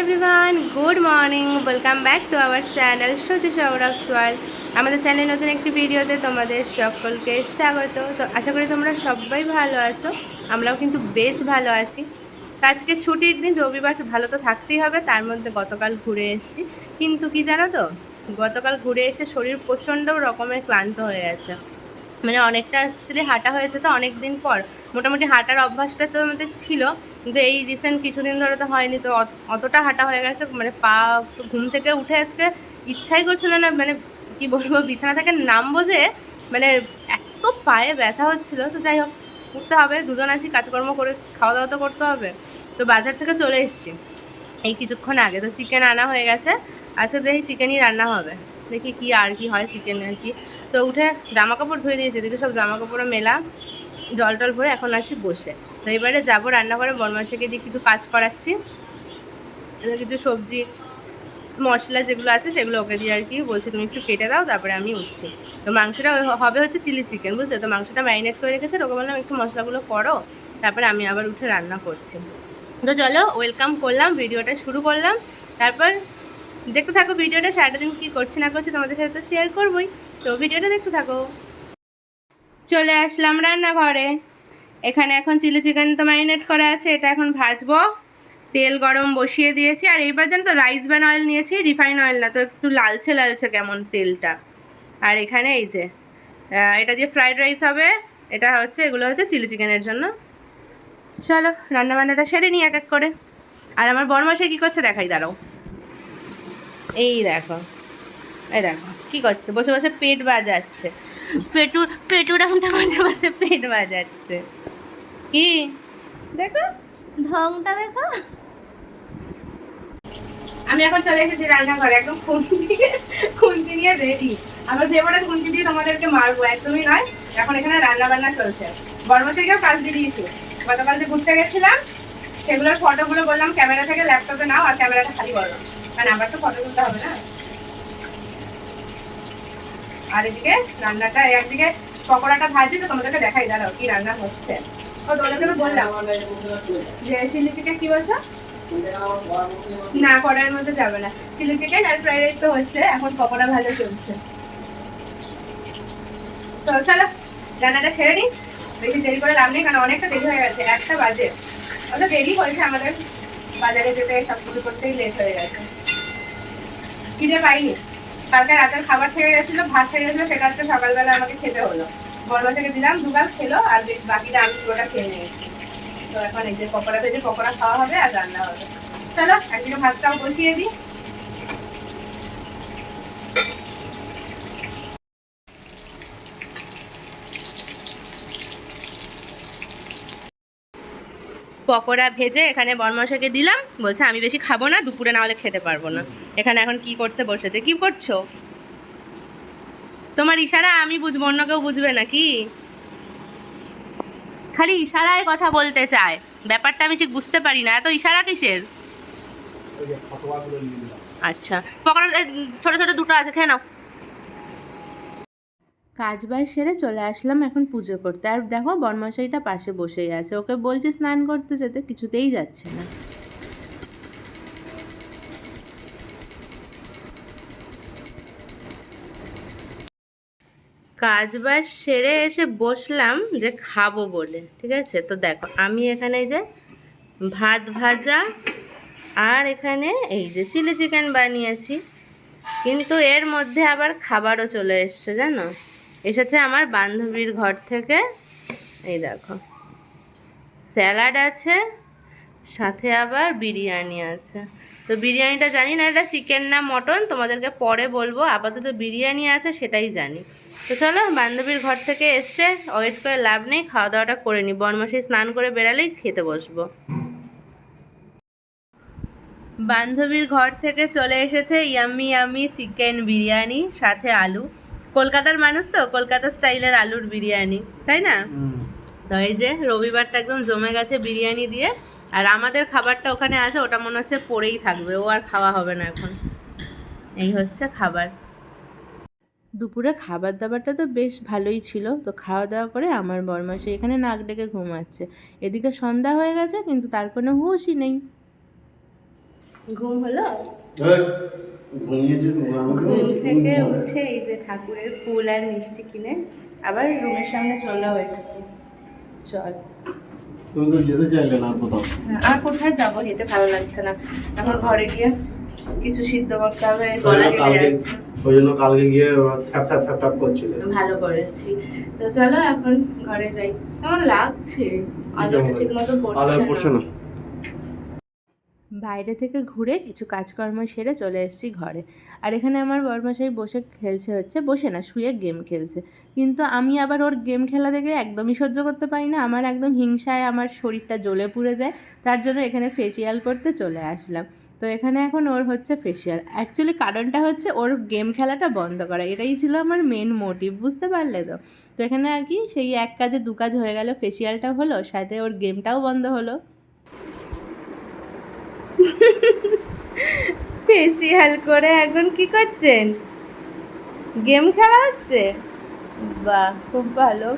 Everyone good morning welcome back to our channel Sati Sourav সোয়াল আমাদের চ্যানেলে নতুন একটি ভিডিওতে তোমাদের সকলকে স্বাগত। তো আশা করি তোমরা সবাই ভালো আছো, আমরাও কিন্তু বেশ ভালো আছি। আজকে ছুটির দিন, রবিবার ভালো তো থাকতেই হবে, তার মধ্যে গতকাল ঘুরে এসেছি। কিন্তু কি জানো তো, গতকাল ঘুরে এসে শরীর প্রচণ্ড রকমের ক্লান্ত হয়ে গেছে। মানে অনেকটা অ্যাকচুয়ালি হাঁটা হয়েছে তো অনেক দিন পর। মোটামুটি হাঁটার অভ্যাসটা তো আমাদের ছিল কিন্তু এই রিসেন্ট কিছুদিন ধরে তো হয়নি, তো অত- অতটা হাঁটা হয়ে গেছে মানে পা ঘুম থেকে উঠে আজকে ইচ্ছাই করছিল না মানে কি বলব, বিছানা থেকে নামবো যে মানে এত পায়ে ব্যথা হচ্ছিল, তো যাই হোক, উঠতে হবে, দুজন আছি, কাজকর্ম করে খাওয়া দাওয়া তো করতে হবে, তো বাজার থেকে চলে এসেছি। এই কিছুক্ষণ আগে, তো চিকেন আনা হয়ে গেছে, আজকে দেখি চিকেনই রান্না হবে, দেখি কি আর কি হয় চিকেন আর কি। তো উঠে জামা কাপড় ধুয়ে দিয়েছি, এদিকে সব জামা কাপড় মেলা জল টল ভরে এখন আছি বসে। তো এবারে যাব রান্না করে বনমাসিকে দিয়ে কিছু কাজ করাচ্ছি। কিছু সবজি, মশলা যেগুলো আছে সেগুলো ওকে দিয়ে আর কি বলছি, তুমি একটু কেটে দাও, তারপরে আমি উঠছি। তো মাংসটা হবে হচ্ছে চিলি চিকেন, বুঝলে? তো মাংসটা ম্যারিনেট করে রেখেছে ওকে বললাম, একটু মশলাগুলো করো, তারপরে আমি আবার উঠে রান্না করছি। তো চলো, ওয়েলকাম করলাম, ভিডিওটা শুরু করলাম। তারপর দেখতে থাকো ভিডিওটা সারাটা দিন কী করছি না করছি তোমাদের সাথে তো শেয়ার করবোই। তো ভিডিওটা দেখতে থাকো। চলে আসলাম রান্নাঘরে। এখানে এখন চিলি চিকেন তো ম্যারিনেট করা আছে, এটা এখন ভাজবো। তেল গরম বসিয়ে দিয়েছি, আর এইবার জানো তো রাইস ব্যান অয়েল নিয়েছি, রিফাইন অয়েল না, তো একটু লালচে লালচে কেমন তেলটা। আর এখানে এই যে এটা দিয়ে ফ্রাইড রাইস হবে, এটা হচ্ছে, এগুলো হচ্ছে চিলি চিকেনের জন্য। চলো, রান্নাবান্নাটা সেরে নিই এক এক করে। আর আমার বরমাসে কী করছে দেখাই, দাঁড়াও। এই দেখো এই দেখো, কী করছে? বসে বসে পেট বাজাচ্ছে। পেটু পেটু রামটা মাঝে মাঝে পেট বাজাচ্ছে। কি? দেখো ঢংটা দেখো। আমি এখন চলে এসেছি রান্নাঘরে একদম খুন্তি দিয়ে খুন্তি নিয়ে রেডি আমার ফেভারিট খুন্তি দিয়ে তোমাদেরকে মারবো একদমই নয়। এখন এখানে রান্না বান্না চলছে। বর্মশাইকেও কাজ দিয়ে দিয়েছি। গতকাল যে ঘুরতে গেছিলাম সেগুলোর ফটোগুলো বললাম ক্যামেরা থেকে ল্যাপটপে নাও আর ক্যামেরাটা খালি করো। কারণ আবার তো ফটো তুলতে হবে না। আর এদিকে রান্নাটা একদিকে পকোড়াটা ভাজি তো তোমাদেরকে দেখাই দাঁড়াও কি রান্না হচ্ছে। যে রাইস তো হচ্ছে দেরি করে নেই, কারণ অনেকটা দেরি হয়ে গেছে, একটা বাজে। অত দেরি হয়েছে আমাদের বাজারে যেতে সব কিছু করতেই লেট হয়ে গেছে। পাইনি। কালকে রাতের খাবার থেকে গেছিল, ভাত থেকে গেছিল, সেটা আজকে সকালবেলা আমাকে খেতে হলো। বড়মা থেকে দিলাম দুবার খেলো, আর বাকিটা আমি পুরোটা খেয়ে নিয়েছি। তো এখন এই যে পকোড়া ভেজে পকোড়া খাওয়া হবে আর রান্না হবে। চলো একদিকে ভাতটাও বসিয়ে দিই। পকোড়া ভেজে এখানে বরমশাকে দিলাম, বলছে আমি বেশি খাব না, দুপুরে না হলে খেতে পারব না। এখানে এখন কি করতে বসেছে? কি করছ? তোমার ইশারা আমি বুঝব, অন্য কেউ বুঝবে না কি খালি ইশারায় কথা বলতে চায়। ব্যাপারটা আমি ঠিক বুঝতে পারি না। এত ইশারা কিসের? আচ্ছা। ছোট ছোট দুটো আছে, খেয়ে নাও। কাজ বাজ সেরে চলে আসলাম এখন পুজো করতে। আর দেখো বনমশাইটা পাশে বসেই আছে। ওকে বলছি স্নান করতে যেতে, কিছুতেই যাচ্ছে না। কাজ বাজ সেরে এসে বসলাম যে খাব বলে, ঠিক আছে? তো দেখো, আমি এখানে যে ভাত ভাজা আর এখানে এই যে চিলি চিকেন বানিয়েছি। কিন্তু এর মধ্যে আবার খাবারও চলে এসছে, জানো? এসেছে আমার বান্ধবীর ঘর থেকে, এই দেখো, স্যালাড আছে, সাথে আবার বিরিয়ানি আছে। তো বিরিয়ানিটা জানি না এটা চিকেন না মটন তোমাদেরকে পরে বলব। আপাতত বিরিয়ানি আছে সেটাই জানি। তো চলো বান্ধবীর ঘর থেকে এসছে ওয়েট করে লাভ নেই খাওয়া দাওয়াটা করে নিই বনমাসি স্নান করে বেরালেই খেতে বসবো। বান্ধবীর ঘর থেকে চলে এসেছে ইয়াম্মি ইয়াম্মি চিকেন বিরিয়ানি সাথে আলু। কলকাতার মানুষ তো কলকাতা স্টাইলের আলুর বিরিয়ানি তাই না? তো এই যে রবিবারটা একদম জমে গেছে বিরিয়ানি দিয়ে। আর আমাদের খাবারটা ওখানে আছে ওটা মনে হচ্ছে পড়েই থাকবে ও আর খাওয়া হবে না এখন। এই হচ্ছে খাবার। দুপুরে খাবার দাবারটা তো বেশ ভালোই ছিল তো খাওয়া দাওয়া করে আমার বরমাসে এখানে নাক ডেকে ঘুমাচ্ছে। এদিকে সন্ধ্যা হয়ে গেছে কিন্তু তার কোনো হুঁশই নেই। ঘুম হলো? ঘুম থেকে উঠে এই যে ঠাকুরের ফুল আর মিষ্টি কিনে আবার রুমের সামনে চলা হয়েছে চল। তুমি তো যেতে চাইলে না কোথাও? হ্যাঁ, আর কোথায় যাব? হেঁটে ভালো লাগছে না। এখন ঘরে গিয়ে কিছু সিদ্ধ করতে হবে গলা কেটে যাচ্ছে। ওই জন্য কালকে গিয়ে থ্যাপ থ্যাপ থ্যাপ থ্যাপ করছিল। ভালো করেছি। তো চলো এখন ঘরে যাই। কেমন লাগছে? আলোটা ঠিক মতো পড়ছে না? বাইরে থেকে ঘুরে কিছু কাজকর্ম সেরে চলে এসেছি ঘরে। আর এখানে আমার বরমাসাই বসে খেলছে হচ্ছে, বসে না, শুয়ে গেম খেলছে। কিন্তু আমি আবার ওর গেম খেলা দেখে একদমই সহ্য করতে পারি না। আমার একদম হিংসায় আমার শরীরটা জ্বলে পুড়ে যায়, তার জন্য এখানে ফেসিয়াল করতে চলে আসলাম। তো এখানে এখন ওর হচ্ছে ফেসিয়াল অ্যাকচুয়ালি কারণটা হচ্ছে ওর গেম খেলাটা বন্ধ করা। এটাই ছিল আমার মেন মোটিভ বুঝতে পারলে তো? তো এখানে আর কি সেই এক কাজে দু কাজ হয়ে গেল ফেসিয়ালটা হলো, সাথে ওর গেমটাও বন্ধ হলো। ফেসিয়াল করে এখন কি করছেন? গেম খেলা হচ্ছে? বাহ খুব ভালো।